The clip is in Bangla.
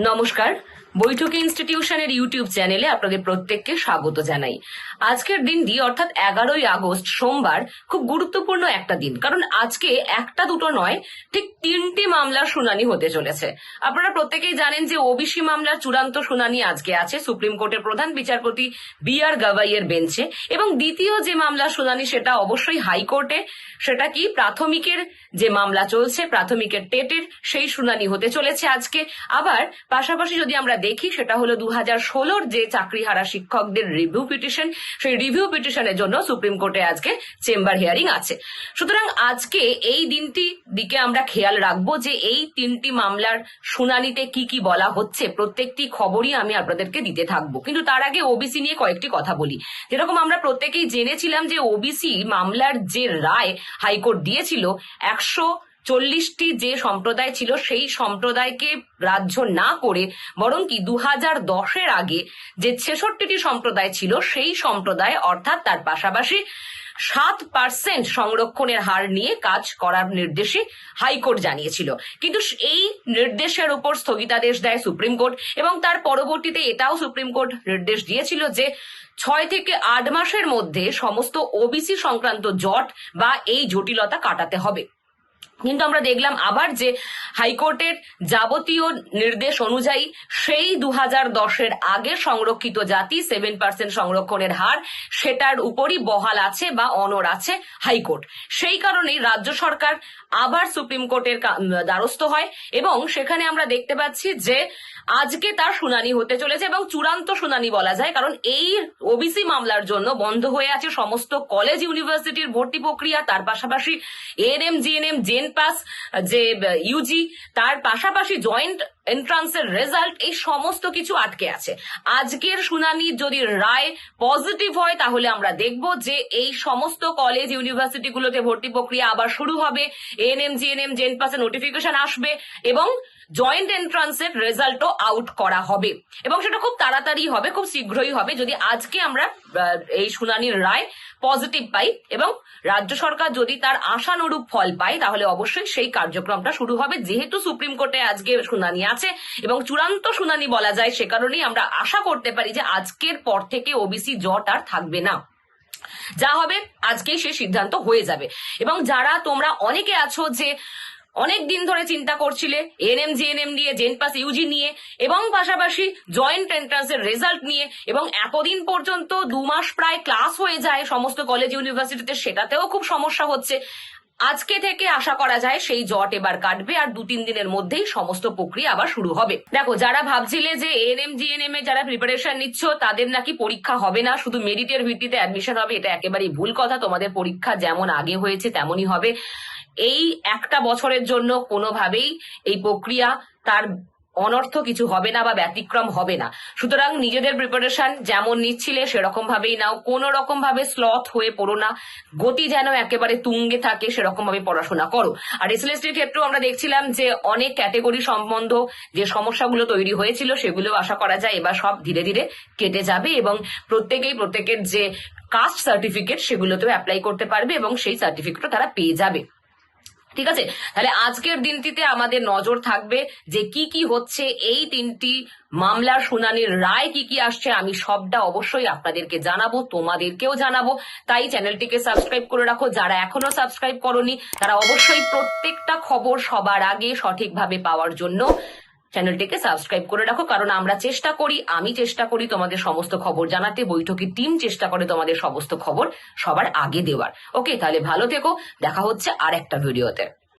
নমস্কার। বৈঠকি ইনস্টিটিউশনের ইউটিউব চ্যানেলে আপনাদের প্রত্যেককে স্বাগত জানাই। আজকের দিনটি, অর্থাৎ এগারোই আগস্ট, সোমবার, খুব গুরুত্বপূর্ণ একটা দিন। কারণ আজকে একটা দুটো নয়, ঠিক তিনটি মামলার শুনানি হতে চলেছে। আপনারা প্রত্যেকেই জানেন যে ওবিসি মামলার চূড়ান্ত শুনানি আজকে আছে। সুপ্রিম কোর্টের প্রধান বিচারপতি বি আর গাভাইয়ের বেঞ্চে। এবং দ্বিতীয় যে মামলার শুনানি, সেটা অবশ্যই হাইকোর্টে। সেটা কি? প্রাথমিকের যে মামলা চলছে, প্রাথমিকের টেটের সেই শুনানি হতে চলেছে আজকে। আবার পাশাপাশি যদি আমরা দেখি, সেটা হলো দু হাজার ষোলোর যে চাকরিহারা শিক্ষকদের রিভিউ পিটিশন সেই রিভিউ পিটিশনের জন্য সুপ্রিম কোর্টে আজকে চেম্বার হিয়ারিং আছে। সুতরাং আজকে এই দিনটি দিকে আমরা খেয়াল রাখব যে এই তিনটি মামলার শুনানিতে কি কি বলা হচ্ছে, প্রত্যেকটি খবরই আমি আপনাদেরকে দিতে থাকব। কিন্তু তার আগে ওবিসি নিয়ে কয়েকটি কথা বলি। যেরকম আমরা প্রত্যেকেই জেনেছিলাম যে ওবিসি মামলার যে রায় হাইকোর্ট দিয়েছিল, একশো চল্লিশটি যে সম্প্রদায় ছিল, সেই সম্প্রদায়কে রাজ্য না করে বরং কি দু হাজার দশের আগে যে ছেষট্টিটি সম্প্রদায় ছিল, সেই সম্প্রদায়, অর্থাৎ তার পাশাপাশি সাত পার্সেন্ট সংরক্ষণের হার নিয়ে কাজ করার নির্দেশে হাইকোর্ট জানিয়েছিল। কিন্তু এই নির্দেশের উপর স্থগিতাদেশ দেয় সুপ্রিম কোর্ট এবং তার পরবর্তীতে এটাও সুপ্রিম কোর্ট নির্দেশ দিয়েছিল যে ছয় থেকে আট মাসের মধ্যে সমস্ত ওবিসি সংক্রান্ত জট বা এই জটিলতা কাটাতে হবে। কিন্তু আমরা দেখলাম আবার যে হাইকোর্টের যাবতীয় নির্দেশ অনুযায়ী সেই দু হাজার দশের আগে সংরক্ষিত জাতি সেভেন পার্সেন্ট সংরক্ষণের হার, সেটার উপরই বহাল আছে বা অনর আছে হাইকোর্ট। সেই কারণেই রাজ্য সরকার আবার সুপ্রিম কোর্টের দ্বারস্থ হয় এবং সেখানে আমরা দেখতে পাচ্ছি যে আজকে তার শুনানি হতে চলেছে এবং চূড়ান্ত শুনানি বলা যায়, কারণ এই ওবিসি মামলার জন্য বন্ধ হয়ে আছে সমস্ত কলেজ ইউনিভার্সিটির ভর্তি প্রক্রিয়া, তার পাশাপাশি এএনএম জিএনএম জেন পাস, যে ইউজি তার পাশাপাশি জয়েন্ট এন্ট্রান্সের রেজাল্ট, এই সমস্ত কিছু আটকে আছে। আজকের শুনানি যদি রায় পজিটিভ হয়, তাহলে আমরা দেখব যে এই সমস্ত কলেজ ইউনিভার্সিটিগুলোতে ভর্তি প্রক্রিয়া আবার শুরু হবে। এএনএম জিএনএম জেন পাসের নোটিফিকেশন আসবে এবং জয়েন্ট এন্ট্রান্সের রেজাল্টও আউট করা হবে। এবং সেটা খুব তাড়াতাড়ি হবে, খুব শীঘ্রই হবে। যদি আজকে আমরা এই শুনানির রায় পজিটিভ পাই এবং রাজ্য সরকার যদি তার আশানুরূপ ফল পায়, তাহলে অবশ্যই সেই কার্যক্রমটা শুরু হবে। যেহেতু সুপ্রিম কোর্টে আজকে শুনানি আছে এবং চূড়ান্ত শুনানি বলা যায়, সে কারণেই আমরা আশা করতে পারি যে আজকের পর থেকে ওবিসি জট আর থাকবে না। যা হবে, আজকেই সে সিদ্ধান্ত হয়ে যাবে। এবং যারা তোমরা অনেকে আছো যে অনেক দিন ধরে চিন্তা করছিলে এনএম জিএনএম নিয়ে জেন পাস ইউজি নিয়ে, এবং পাশাপাশি জয়েন্ট এন্ট্রান্স এর রেজাল্ট নিয়ে, এবং এতদিন পর্যন্ত দু মাস প্রায় ক্লাস হয়ে যায়, সমস্ত কলেজ ইউনিভার্সিটিতে সেটাতেও খুব সমস্যা হচ্ছে। আজকে থেকে আশা করা যায় সেই জট এবার কাটবে আর দু তিন দিনের মধ্যেই সমস্ত প্রক্রিয়া আবার শুরু হবে। দেখো, যারা ভাবছিলে যে এএনএম জিএনএম এ যারা প্রিপারেশন নিচ্ছ, তাদের নাকি পরীক্ষা হবে না, শুধু মেরিটের ভিত্তিতে অ্যাডমিশন হবে, এটা একেবারেই ভুল কথা, তোমাদের পরীক্ষা যেমন আগে হয়েছে তেমনই হবে। এই একটা বছরের জন্য কোনোভাবেই এই প্রক্রিয়া তার অনর্থ কিছু হবে না বা ব্যতিক্রম হবে না। সুতরাং নিজেদের প্রিপারেশন যেমন নিচ্ছিলে সেরকম ভাবেই নাও। কোনো রকম ভাবে স্লথ হয়ে পড়ো না। গতি যেন একেবারে তুঙ্গে থাকে সেরকম ভাবে পড়াশোনা করো। আর এসএলএসটির ক্ষেত্রেও আমরা দেখছিলাম যে, অনেক ক্যাটেগরি সম্বন্ধ যে সমস্যাগুলো তৈরি হয়েছিল, সেগুলো আশা করা যায় এবার সব ধীরে ধীরে কেটে যাবে এবং প্রত্যেকেই প্রত্যেকের যে কাস্ট সার্টিফিকেট সেগুলোতেও অ্যাপ্লাই করতে পারবে এবং সেই সার্টিফিকেটও তারা পেয়ে যাবে। ঠিক আছে? তাহলে আজকের দিনটিতে আমাদের নজর থাকবে যে কি কি হচ্ছে, এই তিনটি মামলার শুনানির রায় কি কি আসছে, আমি সবটা অবশ্যই আপনাদেরকে জানাব, তোমাদেরকেও জানাব। তাই চ্যানেলটিকে সাবস্ক্রাইব করে রাখো। যারা এখনও সাবস্ক্রাইব করনি, তারা অবশ্যই প্রত্যেকটা খবর সবার আগে সঠিকভাবে পাওয়ার জন্য চ্যানেলটিকে সাবস্ক্রাইব করে রাখো, কারণ আমরা চেষ্টা করি, আমি চেষ্টা করি তোমাদের সমস্ত খবর জানাতে বৈঠকের টিম চেষ্টা করে তোমাদের সমস্ত খবর সবার আগে দেওয়ার। ওকে, তাহলে ভালো থেকো, দেখা হচ্ছে আর একটা ভিডিওতে।